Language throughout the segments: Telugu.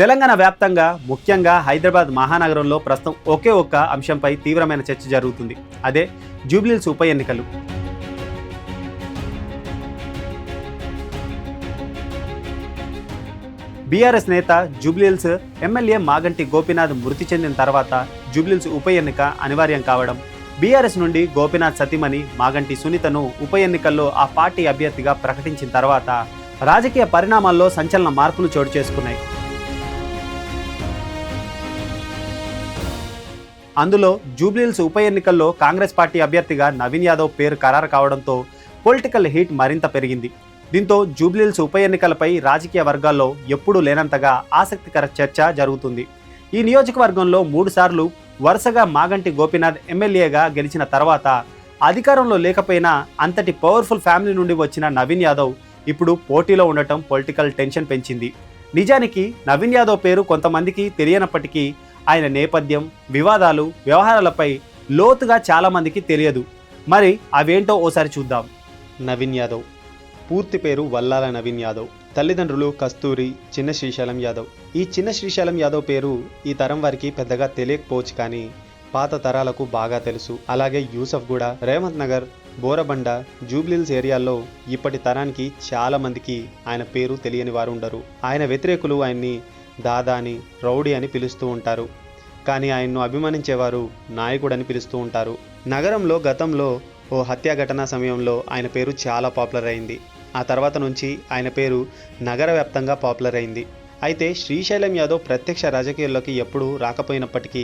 తెలంగాణ వ్యాప్తంగా ముఖ్యంగా హైదరాబాద్ మహానగరంలో ప్రస్తుతం ఒకే ఒక్క అంశంపై తీవ్రమైన చర్చ జరుగుతుంది. అదే జూబ్లీల్స్ ఉప ఎన్నికలు. బీఆర్ఎస్ నేత జూబ్లీల్స్ ఎమ్మెల్యే మాగంటి గోపీనాథ్ మృతి చెందిన తర్వాత జూబ్లీల్స్ ఉప ఎన్నిక అనివార్యం కావడం బీఆర్ఎస్ నుండి గోపీనాథ్ సతీమణి మాగంటి సునీతను ఉప ఎన్నికల్లో ఆ పార్టీ అభ్యర్థిగా ప్రకటించిన తర్వాత రాజకీయ పరిణామాల్లో సంచలన మార్పులు చోటు చేసుకున్నాయి. అందులో జూబ్లీహిల్స్ ఉప ఎన్నికల్లో కాంగ్రెస్ పార్టీ అభ్యర్థిగా నవీన్ యాదవ్ పేరు ఖరారు కావడంతో పొలిటికల్ హీట్ మరింత పెరిగింది. దీంతో జూబ్లీహిల్స్ ఉప ఎన్నికలపై రాజకీయ వర్గాల్లో ఎప్పుడూ లేనంతగా ఆసక్తికర చర్చ జరుగుతుంది. ఈ నియోజకవర్గంలో మూడుసార్లు వరుసగా మాగంటి గోపీనాథ్ ఎమ్మెల్యేగా గెలిచిన తర్వాత అధికారంలో లేకపోయినా అంతటి పవర్ఫుల్ ఫ్యామిలీ నుండి వచ్చిన నవీన్ యాదవ్ ఇప్పుడు పోటీలో ఉండటం పొలిటికల్ టెన్షన్ పెంచింది. నిజానికి నవీన్ యాదవ్ పేరు కొంతమందికి తెలియనప్పటికీ ఆయన నేపథ్యం వివాదాలు వ్యవహారాలపై లోతుగా చాలామందికి తెలియదు. మరి అవేంటో ఓసారి చూద్దాం. నవీన్ యాదవ్. పూర్తి పేరు వల్లాల నవీన్ యాదవ్. తల్లిదండ్రులు కస్తూరి చిన్న శ్రీశైలం యాదవ్. ఈ చిన్న శ్రీశైలం యాదవ్ పేరు ఈ తరం వారికి పెద్దగా తెలియకపోవచ్చు కానీ పాత తరాలకు బాగా తెలుసు. అలాగే యూసఫ్ కూడా రేవంత్ నగర్ బోరబండ జూబ్లీల్స్ ఏరియాల్లో ఇప్పటి తరానికి చాలా మందికి ఆయన పేరు తెలియని వారు ఉండరు. ఆయన వ్యతిరేకులు ఆయన్ని దాదా అని రౌడీ అని పిలుస్తూ ఉంటారు. కానీ ఆయన్ను అభిమానించేవారు నాయకుడని పిలుస్తూ ఉంటారు. నగరంలో గతంలో ఓ హత్యా ఘటన సమయంలో ఆయన పేరు చాలా పాపులర్ అయింది. ఆ తర్వాత నుంచి ఆయన పేరు నగర వ్యాప్తంగా పాపులర్ అయింది. అయితే శ్రీశైలం యాదవ్ ప్రత్యక్ష రాజకీయాల్లోకి ఎప్పుడూ రాకపోయినప్పటికీ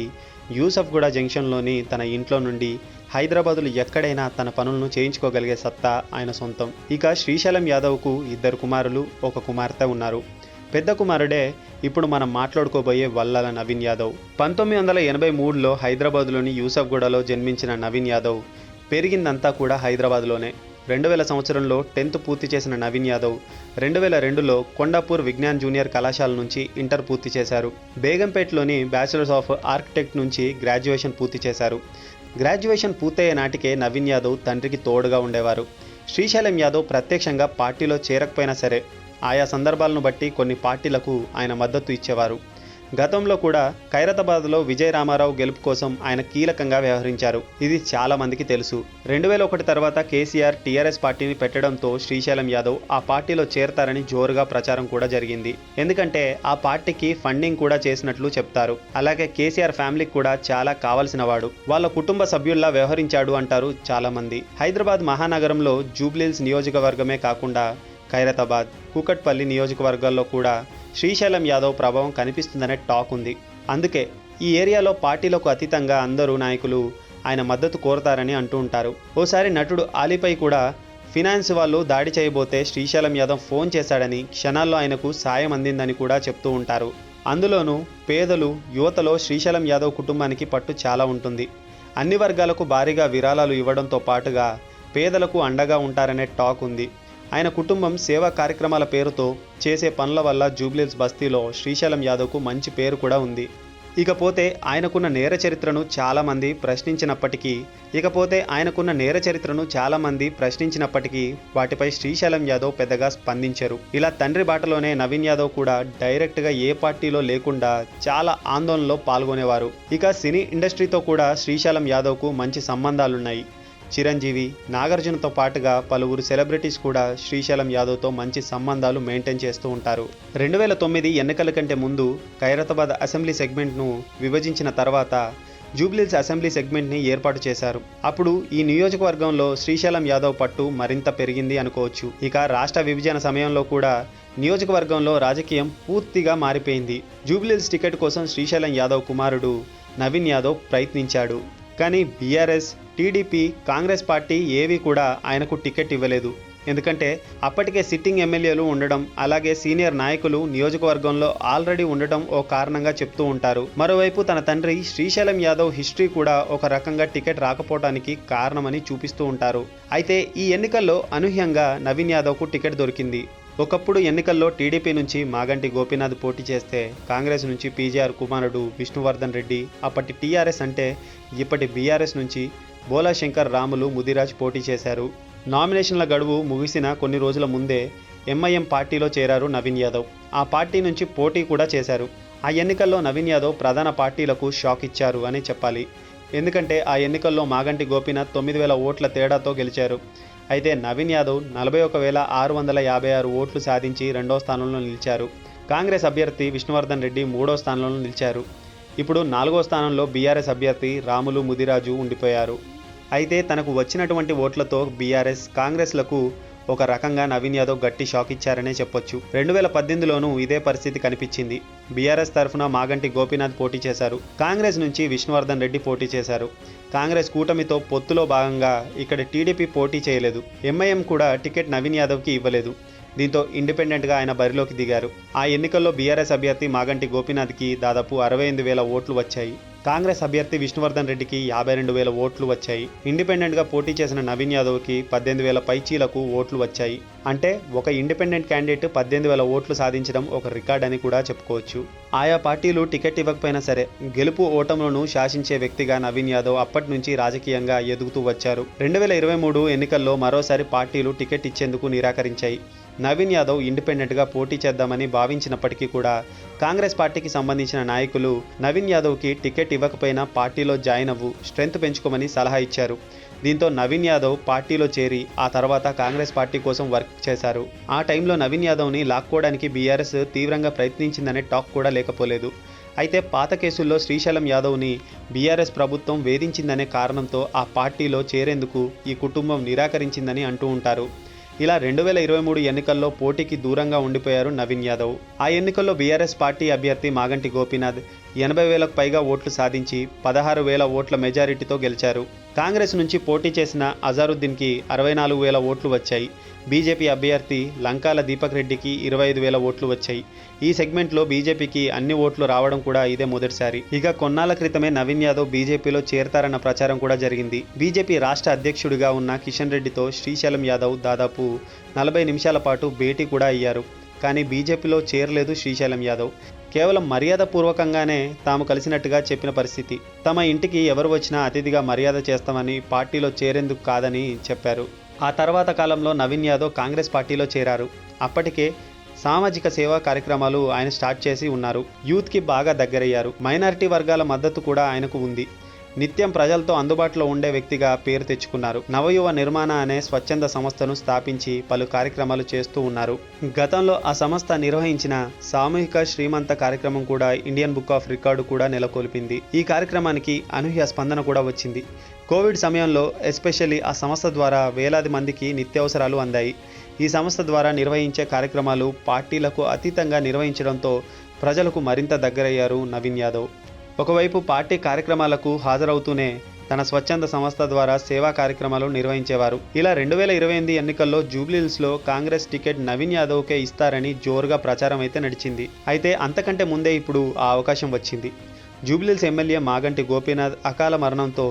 యూసఫ్గూడ జంక్షన్లోని తన ఇంట్లో నుండి హైదరాబాదులో ఎక్కడైనా తన పనులను చేయించుకోగలిగే సత్తా ఆయన సొంతం. ఇక శ్రీశైలం యాదవ్కు ఇద్దరు కుమారులు ఒక కుమార్తె ఉన్నారు. పెద్ద కుమారుడే ఇప్పుడు మనం మాట్లాడుకోబోయే వల్లల నవీన్ యాదవ్. పంతొమ్మిది వందల ఎనభై మూడులో హైదరాబాద్లోని యూసఫ్గూడలో జన్మించిన నవీన్ యాదవ్. పెరిగిందంతా కూడా హైదరాబాద్లోనే. రెండు వేల సంవత్సరంలో టెన్త్ పూర్తి చేసిన నవీన్ యాదవ్ రెండు వేల రెండులో కొండాపూర్ విజ్ఞాన్ జూనియర్ కళాశాల నుంచి ఇంటర్ పూర్తి చేశారు. బేగంపేటలోని బ్యాచిలర్స్ ఆఫ్ ఆర్కిటెక్ట్ నుంచి గ్రాడ్యుయేషన్ పూర్తి చేశారు. గ్రాడ్యుయేషన్ పూర్తయ్యే నాటికే నవీన్ యాదవ్ తండ్రికి తోడుగా ఉండేవారు. శ్రీశైలం యాదవ్ ప్రత్యక్షంగా పార్టీలో చేరకపోయినా సరే ఆయా సందర్భాలను బట్టి కొన్ని పార్టీలకు ఆయన మద్దతు ఇచ్చేవారు. గతంలో కూడా ఖైరతాబాద్లో విజయ రామారావు గెలుపు కోసం ఆయన కీలకంగా వ్యవహరించారు. ఇది చాలా మందికి తెలుసు. రెండు వేల ఒకటి తర్వాత కేసీఆర్ టీఆర్ఎస్ పార్టీని పెట్టడంతో శ్రీశైలం యాదవ్ ఆ పార్టీలో చేరతారని జోరుగా ప్రచారం కూడా జరిగింది. ఎందుకంటే ఆ పార్టీకి ఫండింగ్ కూడా చేసినట్లు చెప్తారు. అలాగే కేసీఆర్ ఫ్యామిలీకి కూడా చాలా కావలసిన వాడు. వాళ్ళ కుటుంబ సభ్యుల్లా వ్యవహరించాడు అంటారు చాలా మంది హైదరాబాద్ మహానగరంలో జూబ్లీల్స్ నియోజకవర్గమే కాకుండా ఖైరతాబాద్ కూకట్పల్లి నియోజకవర్గాల్లో కూడా శ్రీశైలం యాదవ్ ప్రభావం కనిపిస్తుందనే టాక్ ఉంది. అందుకే ఈ ఏరియాలో పార్టీలకు అతీతంగా అందరూ నాయకులు ఆయన మద్దతు కోరతారని అంటూ ఉంటారు. ఓసారి నటుడు ఆలీపై కూడా ఫినాన్స్ వాళ్ళు దాడి చేయబోతే శ్రీశైలం యాదవ్ ఫోన్ చేశాడని క్షణాల్లో ఆయనకు సాయం అందిందని కూడా చెప్తూ ఉంటారు. అందులోనూ పేదలు యువతలో శ్రీశైలం యాదవ్ కుటుంబానికి పట్టు చాలా ఉంటుంది. అన్ని వర్గాలకు భారీగా విరాళాలు ఇవ్వడంతో పాటుగా పేదలకు అండగా ఉంటారనే టాక్ ఉంది. ఆయన కుటుంబం సేవా కార్యక్రమాల పేరుతో చేసే పనుల వల్ల జూబ్లీస్ బస్తీలో శ్రీశైలం యాదవ్కు మంచి పేరు కూడా ఉంది. ఇకపోతే ఆయనకున్న నేర చరిత్రను చాలామంది ప్రశ్నించినప్పటికీ ఇకపోతే ఆయనకున్న నేర చరిత్రను చాలామంది ప్రశ్నించినప్పటికీ వాటిపై శ్రీశైలం యాదవ్ పెద్దగా స్పందించారు. ఇలా తండ్రి బాటలోనే నవీన్ యాదవ్ కూడా డైరెక్ట్గా ఏ పార్టీలో లేకుండా చాలా ఆందోళనలో పాల్గొనేవారు. ఇక సినీ ఇండస్ట్రీతో కూడా శ్రీశైలం యాదవ్కు మంచి సంబంధాలున్నాయి. చిరంజీవి నాగార్జునతో పాటుగా పలువురు సెలబ్రిటీస్ కూడా శ్రీశైలం యాదవ్తో మంచి సంబంధాలు మెయింటైన్ చేస్తూ ఉంటారు. రెండు వేల తొమ్మిది ఎన్నికల కంటే ముందు ఖైరతాబాద్ అసెంబ్లీ సెగ్మెంట్ను విభజించిన తర్వాత జూబ్లీల్స్ అసెంబ్లీ సెగ్మెంట్ని ఏర్పాటు చేశారు. అప్పుడు ఈ నియోజకవర్గంలో శ్రీశైలం యాదవ్ పట్టు మరింత పెరిగింది అనుకోవచ్చు. ఇక రాష్ట్ర విభజన సమయంలో కూడా నియోజకవర్గంలో రాజకీయం పూర్తిగా మారిపోయింది. జూబ్లీల్స్ టికెట్ కోసం శ్రీశైలం యాదవ్ కుమారుడు నవీన్ యాదవ్ ప్రయత్నించాడు. కానీ బీఆర్ఎస్ టీడీపీ కాంగ్రెస్ పార్టీ ఏవీ కూడా ఆయనకు టికెట్ ఇవ్వలేదు. ఎందుకంటే అప్పటికే సిట్టింగ్ ఎమ్మెల్యేలు ఉండడం అలాగే సీనియర్ నాయకులు నియోజకవర్గంలో ఆల్రెడీ ఉండటం ఓ కారణంగా చెప్తూ ఉంటారు. మరోవైపు తన తండ్రి శ్రీశైలం యాదవ్ హిస్టరీ కూడా ఒక రకంగా టికెట్ రాకపోవడానికి కారణమని చూపిస్తూ ఉంటారు. అయితే ఈ ఎన్నికల్లో అనూహ్యంగా నవీన్ యాదవ్కు టికెట్ దొరికింది. ఒకప్పుడు ఎన్నికల్లో టీడీపీ నుంచి మాగంటి గోపీనాథ్ పోటీ చేస్తే కాంగ్రెస్ నుంచి పీజీఆర్ కుమారుడు విష్ణువర్ధన్ రెడ్డి అప్పటి టీఆర్ఎస్ అంటే ఇప్పటి బీఆర్ఎస్ నుంచి బోలా శంకర్ రాములు ముదిరాజ్ పోటీ చేశారు. నామినేషన్ల గడువు ముగిసిన కొన్ని రోజుల ముందే ఎంఐఎం పార్టీలో చేరారు నవీన్ యాదవ్. ఆ పార్టీ నుంచి పోటీ కూడా చేశారు. ఆ ఎన్నికల్లో నవీన్ యాదవ్ ప్రధాన పార్టీలకు షాక్ ఇచ్చారు అని చెప్పాలి. ఎందుకంటే ఆ ఎన్నికల్లో మాగంటి గోపీనాథ్ తొమ్మిది వేల ఓట్ల తేడాతో గెలిచారు. అయితే నవీన్ యాదవ్ నలభై ఒక వేల ఆరు వందల యాభై ఆరు ఓట్లు సాధించి రెండో స్థానంలో నిలిచారు. కాంగ్రెస్ అభ్యర్థి విష్ణువర్ధన్ రెడ్డి మూడో స్థానంలో నిలిచారు. ఇప్పుడు నాలుగో స్థానంలో బీఆర్ఎస్ అభ్యర్థి రాములు ముదిరాజు ఉండిపోయారు. అయితే తనకు వచ్చినటువంటి ఓట్లతో బీఆర్ఎస్ కాంగ్రెస్లకు ఒక రకంగా నవీన్ యాదవ్ గట్టి షాక్ ఇచ్చారనే చెప్పొచ్చు. రెండు వేల పద్దెనిమిదిలోనూ ఇదే పరిస్థితి కనిపించింది. బీఆర్ఎస్ తరఫున మాగంటి గోపీనాథ్ పోటీ చేశారు. కాంగ్రెస్ నుంచి విష్ణువర్ధన్ రెడ్డి పోటీ చేశారు. కాంగ్రెస్ కూటమితో పొత్తులో భాగంగా ఇక్కడ టీడీపీ పోటీ చేయలేదు. ఎంఐఎం కూడా టికెట్ నవీన్ యాదవ్కి ఇవ్వలేదు. దీంతో ఇండిపెండెంట్గా ఆయన బరిలోకి దిగారు. ఆ ఎన్నికల్లో బీఆర్ఎస్ అభ్యర్థి మాగంటి గోపీనాథ్కి దాదాపు అరవై ఎనిమిది వేల ఓట్లు వచ్చాయి. కాంగ్రెస్ అభ్యర్థి విష్ణువర్ధన్ రెడ్డికి యాభై రెండు వేల ఓట్లు వచ్చాయి. ఇండిపెండెంట్గా పోటీ చేసిన నవీన్ యాదవ్కి పద్దెనిమిది వేల పైచీలకు ఓట్లు వచ్చాయి. అంటే ఒక ఇండిపెండెంట్ క్యాండిడేట్ పద్దెనిమిది వేల ఓట్లు సాధించడం ఒక రికార్డ్ అని కూడా చెప్పుకోవచ్చు. ఆయా పార్టీలు టికెట్ ఇవ్వకపోయినా సరే గెలుపు ఓటములను శాసించే వ్యక్తిగా నవీన్ యాదవ్ అప్పటి నుంచి రాజకీయంగా ఎదుగుతూ వచ్చారు. రెండు వేల ఇరవై మూడు ఎన్నికల్లో మరోసారి పార్టీలు టికెట్ ఇచ్చేందుకు నిరాకరించాయి. నవీన్ యాదవ్ ఇండిపెండెంట్గా పోటీ చేద్దామని భావించినప్పటికీ కూడా కాంగ్రెస్ పార్టీకి సంబంధించిన నాయకులు నవీన్ యాదవ్కి టికెట్ ఇవ్వకపోయినా పార్టీలో జాయిన్ అవ్వు స్ట్రెంత్ పెంచుకోమని సలహా ఇచ్చారు. దీంతో నవీన్ యాదవ్ పార్టీలో చేరి ఆ తర్వాత కాంగ్రెస్ పార్టీ కోసం వర్క్ చేశారు. ఆ టైంలో నవీన్ యాదవ్ని లాక్కోవడానికి బీఆర్ఎస్ తీవ్రంగా ప్రయత్నించిందనే టాక్ కూడా లేకపోలేదు. అయితే పాత కేసుల్లో శ్రీశైలం యాదవ్ని బీఆర్ఎస్ ప్రభుత్వం వేధించిందనే కారణంతో ఆ పార్టీలో చేరేందుకు ఈ కుటుంబం నిరాకరించిందని అంటూ ఉంటారు. ఇలా రెండు వేల ఇరవై మూడు ఎన్నికల్లో పోటీకి దూరంగా ఉండిపోయారు నవీన్ యాదవ్. ఆ ఎన్నికల్లో బీఆర్ఎస్ పార్టీ అభ్యర్థి మాగంటి గోపీనాథ్. ఎనభై వేలకు పైగా ఓట్లు సాధించి పదహారు వేల ఓట్ల మెజారిటీతో గెలిచారు. కాంగ్రెస్ నుంచి పోటీ చేసిన అజారుద్దీన్కి అరవై నాలుగు వేల ఓట్లు వచ్చాయి. బీజేపీ అభ్యర్థి లంకాల దీపక్ రెడ్డికి ఇరవై ఐదు వేల ఓట్లు వచ్చాయి. ఈ సెగ్మెంట్లో బీజేపీకి అన్ని ఓట్లు రావడం కూడా ఇదే మొదటిసారి. ఇక కొన్నాళ్ళ క్రితమే నవీన్ యాదవ్ బీజేపీలో చేరతారన్న ప్రచారం కూడా జరిగింది. బీజేపీ రాష్ట్ర అధ్యక్షుడిగా ఉన్న కిషన్ రెడ్డితో శ్రీశైలం యాదవ్ దాదాపు నలభై నిమిషాల పాటు భేటీ కూడా అయ్యారు. కానీ బీజేపీలో చేరలేదు శ్రీశైలం యాదవ్. కేవలం మర్యాదపూర్వకంగానే తాము కలిసినట్టుగా చెప్పిన పరిస్థితి. తమ ఇంటికి ఎవరు వచ్చినా అతిథిగా మర్యాద చేస్తామని పార్టీలో చేరేందుకు కాదని చెప్పారు. ఆ తర్వాత కాలంలో నవీన్ యాదవ్ కాంగ్రెస్ పార్టీలో చేరారు. అప్పటికే సామాజిక సేవా కార్యక్రమాలు ఆయన స్టార్ట్ చేసి ఉన్నారు. యూత్కి బాగా దగ్గరయ్యారు. మైనారిటీ వర్గాల మద్దతు కూడా ఆయనకు ఉంది. నిత్యం ప్రజలతో అందుబాటులో ఉండే వ్యక్తిగా పేరు తెచ్చుకున్నారు. నవయువ నిర్మాణ అనే స్వచ్ఛంద సంస్థను స్థాపించి పలు కార్యక్రమాలు చేస్తూ ఉన్నారు. గతంలో ఆ సంస్థ నిర్వహించిన సామూహిక శ్రీమంత కార్యక్రమం కూడా ఇండియన్ బుక్ ఆఫ్ రికార్డు కూడా నెలకొల్పింది. ఈ కార్యక్రమానికి అనూహ్య స్పందన కూడా వచ్చింది. కోవిడ్ సమయంలో ఎస్పెషల్లీ ఆ సంస్థ ద్వారా వేలాది మందికి నిత్యావసరాలు అందాయి. ఈ సంస్థ ద్వారా నిర్వహించే కార్యక్రమాలు పార్టీలకు అతీతంగా నిర్వహించడంతో ప్రజలకు మరింత దగ్గరయ్యారు నవీన్ యాదవ్. ఒకవైపు పార్టీ కార్యక్రమాలకు హాజరవుతూనే తన స్వచ్ఛంద సంస్థ ద్వారా సేవా కార్యక్రమాలు నిర్వహించేవారు. ఇలా రెండు వేల ఇరవై ఎనిమిది ఎన్నికల్లో జూబ్లీహిల్స్లో కాంగ్రెస్ టికెట్ నవీన్ యాదవ్కే ఇస్తారని జోరుగా ప్రచారం అయితే నడిచింది. అయితే అంతకంటే ముందే ఇప్పుడు ఆ అవకాశం వచ్చింది. జూబ్లీహిల్స్ ఎమ్మెల్యే మాగంటి గోపీనాథ్ అకాల మరణంతో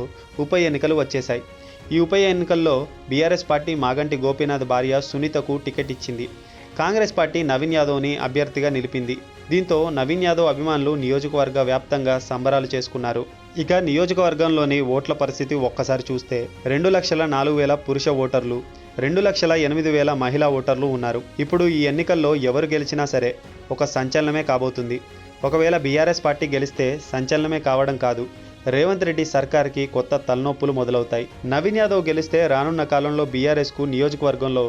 ఉప ఎన్నికలు వచ్చేశాయి. ఈ ఉప ఎన్నికల్లో బీఆర్ఎస్ పార్టీ మాగంటి గోపీనాథ్ భార్య సునీతకు టికెట్ ఇచ్చింది. కాంగ్రెస్ పార్టీ నవీన్ యాదవ్ని అభ్యర్థిగా నిలిపింది. దీంతో నవీన్ యాదవ్ అభిమానులు నియోజకవర్గ వ్యాప్తంగా సంబరాలు చేసుకున్నారు. ఇక నియోజకవర్గంలోని ఓట్ల పరిస్థితి ఒక్కసారి చూస్తే రెండు లక్షల నాలుగు వేల పురుష ఓటర్లు రెండు లక్షల ఎనిమిది వేల మహిళా ఓటర్లు ఉన్నారు. ఇప్పుడు ఈ ఎన్నికల్లో ఎవరు గెలిచినా సరే ఒక సంచలనమే కాబోతుంది. ఒకవేళ బీఆర్ఎస్ పార్టీ గెలిస్తే సంచలనమే కావడం కాదు. రేవంత్ రెడ్డి సర్కార్కి కొత్త తలనొప్పులు మొదలవుతాయి. నవీన్ యాదవ్ గెలిస్తే రానున్న కాలంలో బీఆర్ఎస్కు నియోజకవర్గంలో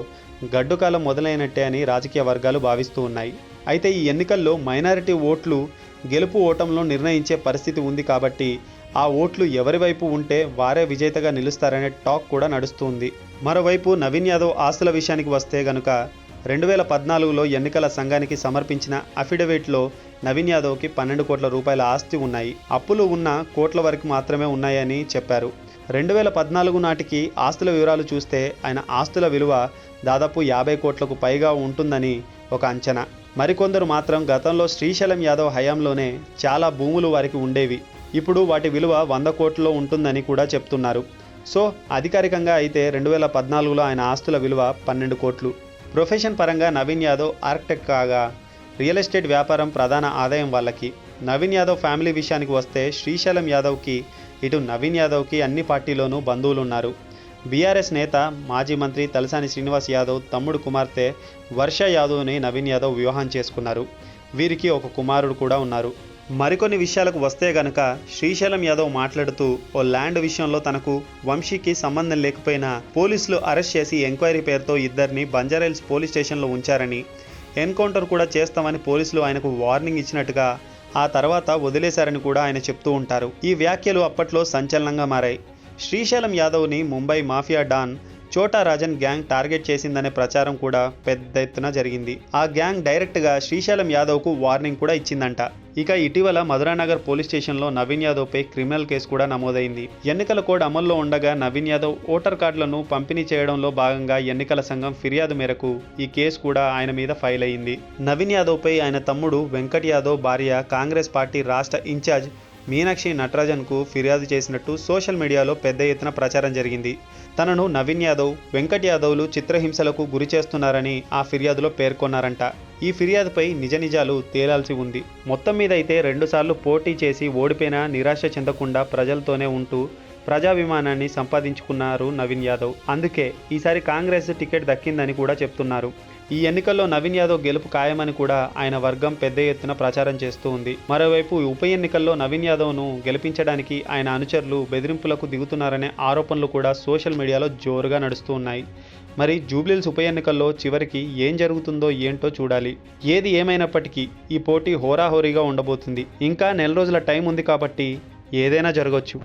గడ్డుకాలం మొదలైనట్టే అని రాజకీయ వర్గాలు భావిస్తూ ఉన్నాయి. అయితే ఈ ఎన్నికల్లో మైనారిటీ ఓట్లు గెలుపు ఓటంలో నిర్ణయించే పరిస్థితి ఉంది కాబట్టి ఆ ఓట్లు ఎవరి వైపు ఉంటే వారే విజేతగా నిలుస్తారనే టాక్ కూడా నడుస్తుంది. మరోవైపు నవీన్ యాదవ్ ఆస్తుల విషయానికి వస్తే గనుక రెండు వేల పద్నాలుగులో ఎన్నికల సంఘానికి సమర్పించిన అఫిడవిట్లో నవీన్ యాదవ్కి పన్నెండు కోట్ల రూపాయల ఆస్తి ఉన్నాయి. అప్పులు ఉన్న కోట్ల వరకు మాత్రమే ఉన్నాయని చెప్పారు. రెండు వేల పద్నాలుగు నాటికి ఆస్తుల వివరాలు చూస్తే ఆయన ఆస్తుల విలువ దాదాపు యాభై కోట్లకు పైగా ఉంటుందని ఒక అంచనా. మరికొందరు మాత్రం గతంలో శ్రీశైలం యాదవ్ హయాంలోనే చాలా భూములు వారికి ఉండేవి. ఇప్పుడు వాటి విలువ వంద కోట్లలో ఉంటుందని కూడా చెప్తున్నారు. సో అధికారికంగా అయితే రెండు వేల పద్నాలుగులో ఆయన ఆస్తుల విలువ పన్నెండు కోట్లు. ప్రొఫెషన్ పరంగా నవీన్ యాదవ్ ఆర్కిటెక్ట్ కాగా రియల్ ఎస్టేట్ వ్యాపారం ప్రధాన ఆదాయం వాళ్ళకి. నవీన్ యాదవ్ ఫ్యామిలీ విషయానికి వస్తే శ్రీశైలం యాదవ్కి ఇటు నవీన్ యాదవ్కి అన్ని పార్టీలోనూ బంధువులు ఉన్నారు బీఆర్ఎస్ నేత మాజీ మంత్రి తలసాని శ్రీనివాస్ యాదవ్ తమ్ముడు కుమార్తె వర్ష యాదవ్ని నవీన్ యాదవ్ వివాహం చేసుకున్నారు. వీరికి ఒక కుమారుడు కూడా ఉన్నారు. మరికొన్ని విషయాలకు వస్తే గనక శ్రీశైలం యాదవ్ మాట్లాడుతూ ఓ ల్యాండ్ విషయంలో తనకు వంశీకి సంబంధం లేకపోయినా పోలీసులు అరెస్ట్ చేసి ఎంక్వైరీ పేరుతో ఇద్దరిని బంజారాహిల్స్ పోలీస్ స్టేషన్లో ఉంచారని ఎన్కౌంటర్ కూడా చేస్తామని పోలీసులు ఆయనకు వార్నింగ్ ఇచ్చినట్టుగా ఆ తర్వాత వదిలేశారని కూడా ఆయన చెప్తూ ఉంటారు. ఈ వ్యాఖ్యలు అప్పట్లో సంచలనంగా మారాయి. Srisailam యాదవ్ని Mumbai mafia don Chhota Rajan gang target చేసిందనే ప్రచారం కూడా పెద్ద ఎత్తున జరిగింది. ఆ గ్యాంగ్ డైరెక్ట్గా శ్రీశైలం యాదవ్కు వార్నింగ్ కూడా ఇచ్చిందంట. ఇక ఇటీవల మధురానగర్ పోలీస్ స్టేషన్లో నవీన్ యాదవ్పై క్రిమినల్ కేసు కూడా నమోదైంది. ఎన్నికల కోడ్ అమల్లో ఉండగా నవీన్ యాదవ్ ఓటర్ కార్డులను పంపిణీ చేయడంలో భాగంగా ఎన్నికల సంఘం ఫిర్యాదు మేరకు ఈ కేసు కూడా ఆయన మీద ఫైల్ అయింది నవీన్ యాదవ్పై ఆయన తమ్ముడు వెంకట్ యాదవ్ భార్య కాంగ్రెస్ పార్టీ రాష్ట్ర ఇన్ఛార్జ్ మీనాక్షి నటరాజన్కు ఫిర్యాదు చేసినట్టు సోషల్ మీడియాలో పెద్ద ఎత్తున ప్రచారం జరిగింది. తనను నవీన్ యాదవ్ వెంకట్ యాదవ్లు చిత్రహింసలకు గురి చేస్తున్నారని ఆ ఫిర్యాదులో పేర్కొన్నారంట. ఈ ఫిర్యాదుపై నిజ నిజాలు తేలాల్సి ఉంది. మొత్తం మీద అయితే రెండుసార్లు పోటీ చేసి ఓడిపోయినా నిరాశ చెందకుండా ప్రజలతోనే ఉంటూ ప్రజాభిమానాన్ని సంపాదించుకున్నారు నవీన్ యాదవ్. అందుకే ఈసారి కాంగ్రెస్ టికెట్ దక్కిందని కూడా చెప్తున్నారు. ఈ ఎన్నికల్లో నవీన్ యాదవ్ గెలుపు ఖాయమని కూడా ఆయన వర్గం పెద్ద ఎత్తున ప్రచారం చేస్తూ ఉంది. మరోవైపు ఉప ఎన్నికల్లో నవీన్ యాదవ్ను గెలిపించడానికి ఆయన అనుచరులు బెదిరింపులకు దిగుతున్నారనే ఆరోపణలు కూడా సోషల్ మీడియాలో జోరుగా నడుస్తూ ఉన్నాయి. మరి జూబ్లీల్స్ ఉప ఎన్నికల్లో చివరికి ఏం జరుగుతుందో ఏంటో చూడాలి. ఏది ఏమైనప్పటికీ ఈ పోటీ హోరాహోరీగా ఉండబోతుంది. ఇంకా నెల రోజుల టైం ఉంది కాబట్టి ఏదైనా జరగవచ్చు